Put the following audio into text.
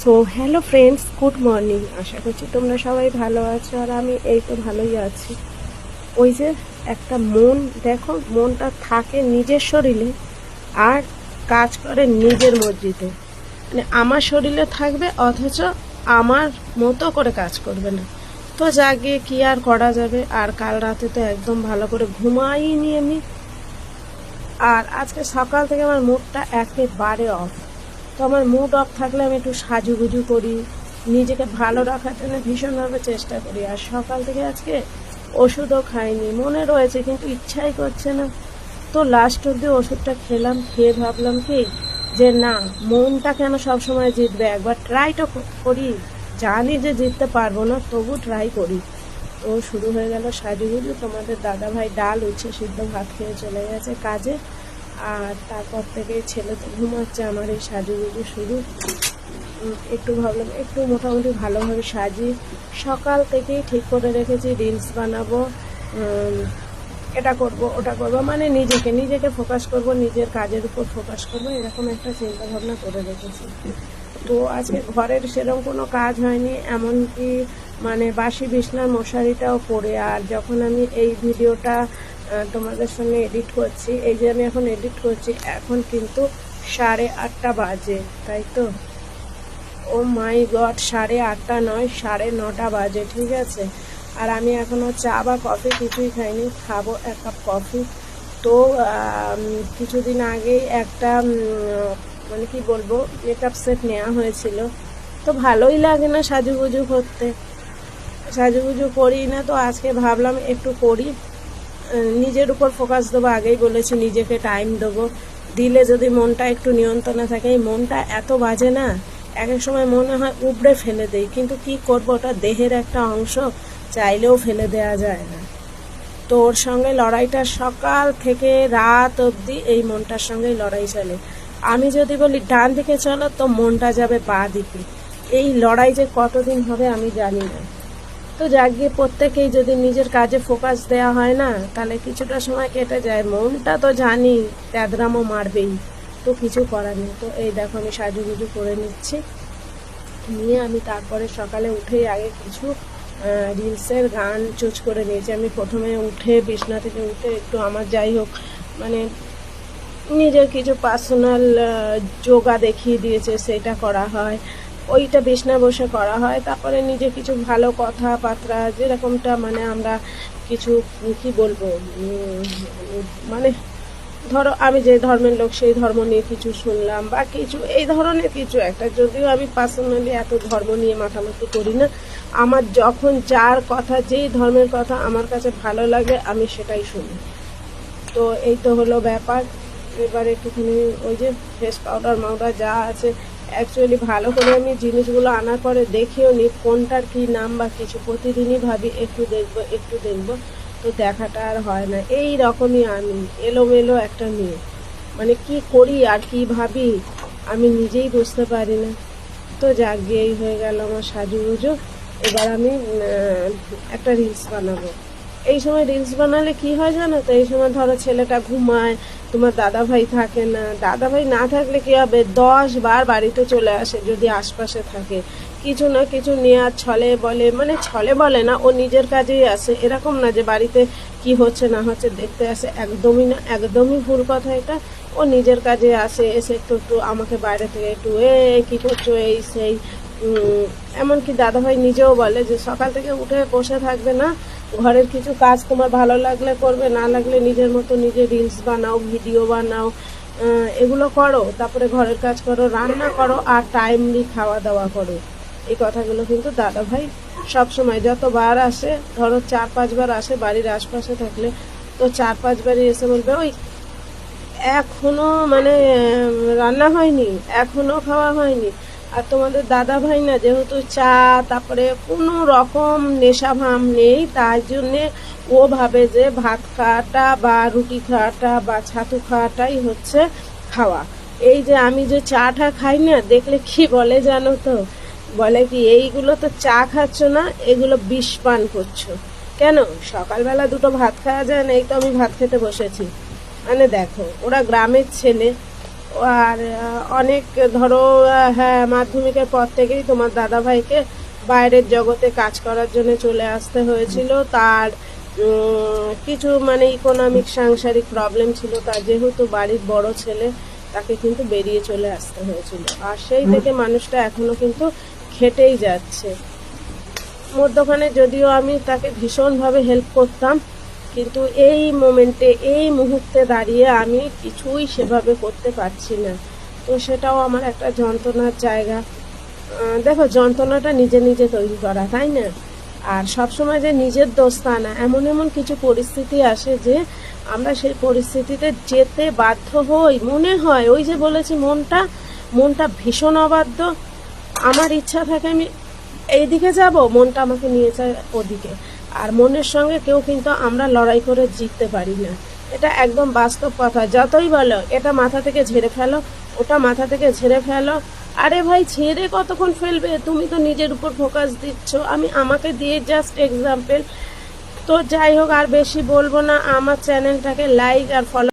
So hello friends good morning আশা করছি তোমরা সবাই ভালো আছো আর আমি এই তো ভালোই আছি। ওই যে একটা মন, দেখো মনটা থাকে নিজের শরীরে আর কাজ করে নিজের মসজিদে মানে আমার শরীরে থাকবে অথচ আমার মতো করে কাজ করবে না। তো জাগে কি আর করা যাবে? আর কাল রাতে তো একদম ভালো করে ঘুমাইনি আমি। আর আজকে সকাল থেকে আমার মুডটা একেবারে অফ তো আমার মুড অফ থাকলে আমি একটু সাজুগুজু করি, নিজেকে ভালো রাখার জন্য ভীষণভাবে চেষ্টা করি। আর সকাল থেকে আজকে ওষুধও খাইনি, মনে রয়েছে কিন্তু ইচ্ছাই করছে না। তো লাস্ট অব্দি ওষুধটা খেলাম, খেয়ে ভাবলাম কি যে না মনটা কেন সবসময় জিতবে। একবার ট্রাই তো করি, জানি যে জিততে পারব না, তবু ট্রাই করি। তো শুরু হয়ে গেল সাজুগুজু। তোমাদের দাদা ভাই ডাল উচ্ছে সিদ্ধ ভাত খেয়ে চলে গেছে কাজে। আর তারপর থেকে ছেলে তো ঘুমাচ্ছে, আমার এই সাজুগুজু শুরু। একটু ভাবলাম, একটু মোটামুটি ভালোভাবে সাজি। সকাল থেকেই ঠিক করে রেখেছি, রিলস বানাবো এটা করব, ওটা করব মানে নিজেকে নিজেকে ফোকাস করব, নিজের কাজের উপর ফোকাস করব, এরকম একটা চিন্তা ভাবনা করে রেখেছি। তো আজকে ঘরের সেরকম কোনো কাজ হয়নি, এমনকি মানে বাসি বিছনার মশারিটাও পড়ে, আর যখন আমি এই ভিডিওটা তোমাদের সঙ্গে এডিট করছি। এই যে আমি এখন এডিট করছি, এখন কিন্তু সাড়ে আটটা বাজে, তাই তো? ও মাই গড, সাড়ে আটটা নয়, সাড়ে নটা বাজে, ঠিক আছে? আর আমি এখনও চা বা কফি কিছুই খাইনি, খাব এক কাপ কফি। তো কিছুদিন আগেই একটা মানে কি বলব মেকআপ সেট নেওয়া হয়েছিল। তো ভালোই লাগে না সাজুগুজু করতে। সাজুগুজু করি না তো আজকে ভাবলাম একটু করি। নিজের উপর ফোকাস দেবো, আগেই বলেছি নিজেকে টাইম দেবো। দিলে যদি মনটা একটু নিয়ন্ত্রণে থাকে, এই মনটা এত বাজে না এক এক সময় মনে হয় উপড়ে ফেলে দেই, কিন্তু কি করব, ওটা দেহের একটা অংশ, চাইলেও ফেলে দেওয়া যায় না। তো ওর সঙ্গে লড়াইটা সকাল থেকে রাত অবধি এই মনটার সঙ্গেই লড়াই চলে। আমি যদি বলি, ডান দিকে চলো, তো মনটা যাবে বা দিকে। এই লড়াই যে কতদিন হবে আমি জানি না। তো গিয়ে প্রত্যেকেই যদি নিজের কাজে ফোকাস দেওয়া হয় না, তাহলে কিছুটা সময় কেটে যায়। মনটা তো জানি প্যাদরামও মারবেই। তো কিছু করার নেই। তো এই দেখো, আমি সাজুগুজু করে নিচ্ছি। নিয়ে আমি তারপরে সকালে উঠেই আগে কিছু রিলসের গান চুজ করে নিয়েছি। আমি প্রথমে উঠে, বিছনা থেকে উঠে একটু আমার যাই হোক মানে নিজের কিছু পার্সোনাল যোগা দেখিয়ে দিয়েছে, সেটা করা হয়। ওইটা বিছনা বসে করা হয়। তারপরে নিজে কিছু ভালো কথাবার্তা যেরকমটা মানে আমরা কিছু, কি বলব মানে ধরো আমি যে ধর্মের লোক, সেই ধর্ম নিয়ে কিছু শুনলাম বা কিছু, এই ধরনের কিছু একটা। যদিও আমি পার্সোনালি এত ধর্ম নিয়ে মাথামাতি করি না। আমার যখন যার কথা, যেই ধর্মের কথা আমার কাছে ভালো লাগে, আমি সেটাই শুনি। তো এই তো হলো ব্যাপার। এবার একটুখানি ওই যে ফেস পাউডার মাউডার যা আছে অ্যাকচুয়ালি ভালো করে আমি জিনিসগুলো আনার পরে দেখিও নি, কোনটার কি নাম বা কিছু প্রতিদিনই ভাবি, একটু দেখব একটু দেখব। তো দেখাটা আর হয় না। এই রকমই আমি, এলোমেলো একটা মেয়ে। মানে কি করি আর কি ভাবি, আমি নিজেই বুঝতে পারি না। তো যাক গিয়েই হয়ে গেল আমার সাজুগুজু। এবার আমি একটা রিলস বানাবো। এই সময় রিলস বানালে কি হয় জানো তো? এই সময় ধরো ছেলেটা ঘুমায়, তোমার দাদা ভাই থাকে না। দাদা ভাই না থাকলে কি হবে? দশ বার বাড়িতে চলে আসে যদি আশপাশে থাকে। কিছু না কিছু নেওয়ার ছলে বলে মানে ছলে বলে না, ও নিজের কাজেই আসে এরকম না যে বাড়িতে কি হচ্ছে না হচ্ছে দেখতে আসে। একদমই না, একদমই ভুল কথা এটা। ও নিজের কাজে আসে, এসে একটু একটু আমাকে বাইরে থেকে একটু, এ, কী করছ? এই, সেই। এমনকি দাদাভাই নিজেও বলে যে সকাল থেকে উঠে বসে থাকবে না, ঘরের কিছু কাজ তোমার ভালো লাগলে করবে, না লাগলে নিজের মতো নিজে রিলস বানাও ভিডিও বানাও এগুলো করো, তারপরে ঘরের কাজ করো, রান্না করো আর টাইমলি খাওয়া দাওয়া করো। এই কথাগুলো কিন্তু দাদাভাই সবসময় যতবার আসে, ধরো চার পাঁচবার আসে বাড়ির আশপাশে থাকলে, তো চার পাঁচবারই এসে বলবে, ওই এখনও মানে রান্না হয়নি, এখনও খাওয়া হয়নি। আর তোমাদের দাদা ভাই না যেহেতু চা, তারপরে কোনো রকম নেশা ভাম নেই, তার জন্যে ও ভাবে যে ভাত খাওয়াটা বা রুটি খাওয়াটা বা ছাতু খাওয়াটাই হচ্ছে খাওয়া। এই যে আমি যে চাটা খাই না, দেখলে কি বলে জানো তো? বলে কি, এইগুলো তো চা খাচ্ছ না, এগুলো বিষ পান করছ। কেন? সকালবেলা দুটো ভাত খাওয়া যায় না, এই তো আমি ভাত খেতে বসেছি। মানে দেখো, ওরা গ্রামের ছেলে আর অনেক ধরো হ্যাঁ মাধ্যমিকের পর থেকেই তোমার দাদা ভাইকে বাইরের জগতে কাজ করার জন্য চলে আসতে হয়েছিল। তার কিছু মানে ইকোনমিক সাংসারিক প্রবলেম ছিল। তার যেহেতু বাড়ির বড় ছেলে তাকে কিন্তু বেরিয়ে চলে আসতে হয়েছিল। আর সেই থেকে মানুষটা এখনও কিন্তু খেটেই যাচ্ছে। মধ্যখানে যদিও আমি তাকে ভীষণভাবে হেল্প করতাম কিন্তু এই মোমেন্টে এই মুহূর্তে দাঁড়িয়ে আমি কিছুই সেভাবে করতে পারছি না। তো সেটাও আমার একটা যন্ত্রণার জায়গা। দেখো, যন্ত্রণাটা নিজে নিজে তৈরি করা, তাই না? আর সবসময় যে নিজের দোষ তা না, এমন এমন কিছু পরিস্থিতি আসে যে আমরা সেই পরিস্থিতিতে যেতে বাধ্য হই। মনে হয়, ওই যে বলেছি, মনটা মনটা ভীষণ অবাধ্য। আমার ইচ্ছা থাকে আমি এইদিকে যাব, মনটা আমাকে নিয়ে যায় ওদিকে। আর মনের সঙ্গে কেউ কিন্তু আমরা লড়াই করে জিততে পারি না। এটা একদম বাস্তব কথা। যতই বলো, এটা মাথা থেকে ঝেড়ে ফেলো, ওটা মাথা থেকে ঝেড়ে ফেলো। আরে ভাই, ছেড়ে কতক্ষণ ফেলবে? তুমি তো নিজের উপর ফোকাস দিচ্ছ। আমি আমাকে দিয়ে জাস্ট এক্সাম্পল তো যাই হোক, আর বেশি বলব না। আমার চ্যানেলটাকে লাইক আর ফলো